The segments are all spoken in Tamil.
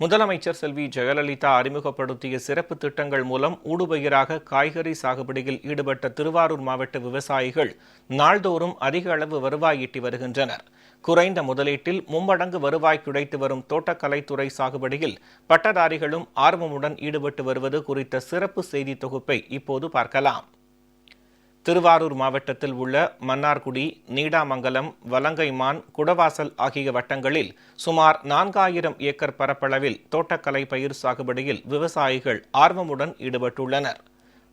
முதலமைச்சர் செல்வி ஜெயலலிதா அறிமுகப்படுத்திய சிறப்பு திட்டங்கள் மூலம் ஊடுபயிராக காய்கறி சாகுபடியில் ஈடுபட்ட திருவாரூர் மாவட்ட விவசாயிகள் நாள்தோறும் அதிக அளவு வருவாய் ஈட்டி வருகின்றனர். குறைந்த முதலீட்டில் மும்மடங்கு வருவாய் கிடைத்து வரும் தோட்டக்கலைத்துறை சாகுபடியில் பட்டதாரிகளும் ஆர்வமுடன் ஈடுபட்டு வருவது குறித்த சிறப்பு செய்தி தொகுப்பை இப்போது பார்க்கலாம். திருவாரூர் மாவட்டத்தில் உள்ள மன்னார்குடி நீடாமங்கலம் வலங்கைமான் குடவாசல் ஆகிய வட்டங்களில் சுமார் நான்காயிரம் ஏக்கர் பரப்பளவில் தோட்டக்கலை பயிர் சாகுபடியில் விவசாயிகள் ஆர்வமுடன் ஈடுபட்டுள்ளனர்.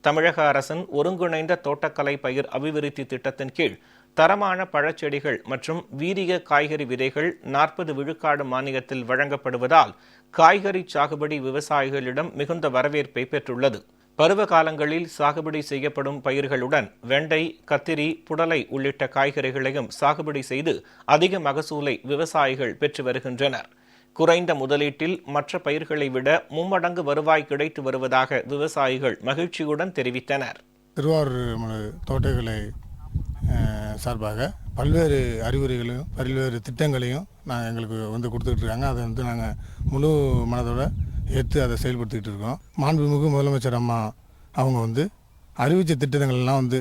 தமிழக அரசின் ஒருங்கிணைந்த தோட்டக்கலை பயிர் அபிவிருத்தி திட்டத்தின் கீழ் தரமான பழச்செடிகள் மற்றும் வீரிய காய்கறி விதைகள் நாற்பது விழுக்காடு மானியத்தில் வழங்கப்படுவதால் காய்கறி சாகுபடி விவசாயிகளிடம் மிகுந்த வரவேற்பை பெற்றுள்ளது. பருவ காலங்களில் சாகுபடி செய்யப்படும் பயிர்களுடன் வெண்டை கத்திரி புடலை உள்ளிட்ட காய்கறிகளையும் சாகுபடி செய்து அதிக மகசூலை விவசாயிகள் பெற்று வருகின்றனர். குறைந்த முதலீட்டில் மற்ற பயிர்களை விட மும்மடங்கு வருவாய் கிடைத்து வருவதாக விவசாயிகள் மகிழ்ச்சியுடன் தெரிவித்தனர். திருவாரூர் தோட்டங்களை தோட்டக்கலை சார்பாக பல்வேறு அறிவுரைகளையும் பல்வேறு திட்டங்களையும் நான் எங்களுக்கு வந்து கொடுத்துட்ருக்காங்க அதை வந்து நாங்கள் முழு மனதோட ஏற்று அதை செயல்படுத்திக்கிட்டு இருக்கோம். மாண்புமிகு முதலமைச்சர் அம்மா அவங்க வந்து அறிவித்த திட்டங்கள்லாம் வந்து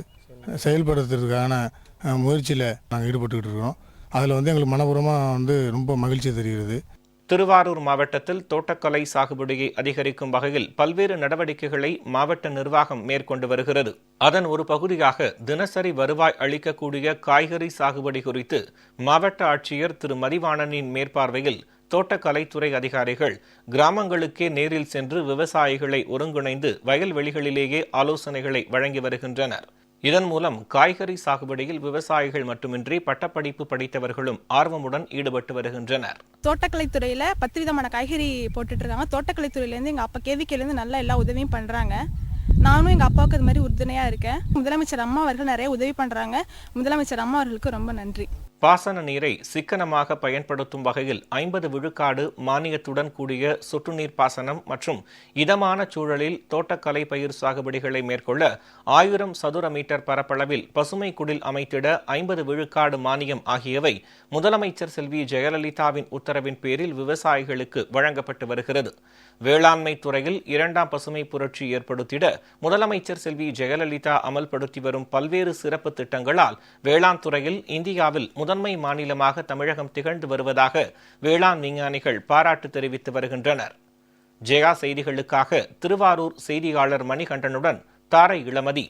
செயல்படுத்துறதுக்கான முயற்சியில் நாங்கள் ஈடுபட்டுக்கிட்டு இருக்கோம். அதில் வந்து எங்களுக்கு மனப்பூர்வமாக வந்து ரொம்ப மகிழ்ச்சி தெரிகிறது. திருவாரூர் மாவட்டத்தில் தோட்டக்கலை சாகுபடியை அதிகரிக்கும் வகையில் பல்வேறு நடவடிக்கைகளை மாவட்ட நிர்வாகம் மேற்கொண்டு வருகிறது. அதன் ஒரு பகுதியாக தினசரி வருவாய் அளிக்கக்கூடிய காய்கறி சாகுபடி குறித்து மாவட்ட ஆட்சியர் திரு. மதிவாணனின் மேற்பார்வையில் தோட்டக்கலைத்துறை அதிகாரிகள் கிராமங்களுக்கே நேரில் சென்று விவசாயிகளை ஒருங்கிணைந்து வயல்வெளிகளிலேயே ஆலோசனைகளை வழங்கி வருகின்றனர். இதன் மூலம் காய்கறி சாகுபடியில் விவசாயிகள் மட்டுமின்றி பட்டப்படிப்பு படித்தவர்களும் ஆர்வமுடன் ஈடுபட்டு வருகின்றனர். தோட்டக்கலைத்துறையில் பத்து விதமான காய்கறி போட்டுட்டு இருக்காங்க தோட்டக்கலைத்துறையிலேருந்து எங்கள் அப்பா கேவிக்கையிலேருந்து நல்லா எல்லா உதவியும் பண்ணுறாங்க நானும் எங்கள் அப்பாவுக்கு அது மாதிரி உறுதுணையாக இருக்கேன். முதலமைச்சர் அம்மா அவர்கள் நிறைய உதவி பண்ணுறாங்க முதலமைச்சர் அம்மா அவர்களுக்கு ரொம்ப நன்றி. பாசன நீரை சிக்கனமாக பயன்படுத்தும் வகையில் ஐம்பது விழுக்காடு மானியத்துடன் கூடிய சொட்டுநீர் பாசனம் மற்றும் இதமான சூழலில் தோட்டக்கலை பயிர் சாகுபடிகளை மேற்கொள்ள ஆயிரம் சதுர மீட்டர் பரப்பளவில் பசுமை குடில் அமைத்திட ஐம்பது விழுக்காடு மானியம் ஆகியவை முதலமைச்சர் செல்வி ஜெயலலிதாவின் உத்தரவின் பேரில் விவசாயிகளுக்கு வழங்கப்பட்டு வருகிறது. வேளாண்மை துறையில் இரண்டாம் பசுமை புரட்சி ஏற்படுத்திட முதலமைச்சர் செல்வி ஜெயலலிதா அமல்படுத்தி வரும் பல்வேறு சிறப்பு திட்டங்களால் வேளாண் துறையில் இந்தியாவில் முதன்மை மாநிலமாக தமிழகம் திகழ்ந்து வருவதாக வேளாண் விஞ்ஞானிகள் பாராட்டு தெரிவித்து வருகின்றனர். ஜெயா செய்திகளுக்காக திருவாரூர் செய்தியாளர் மணிகண்டனுடன் தாரை இளமதி.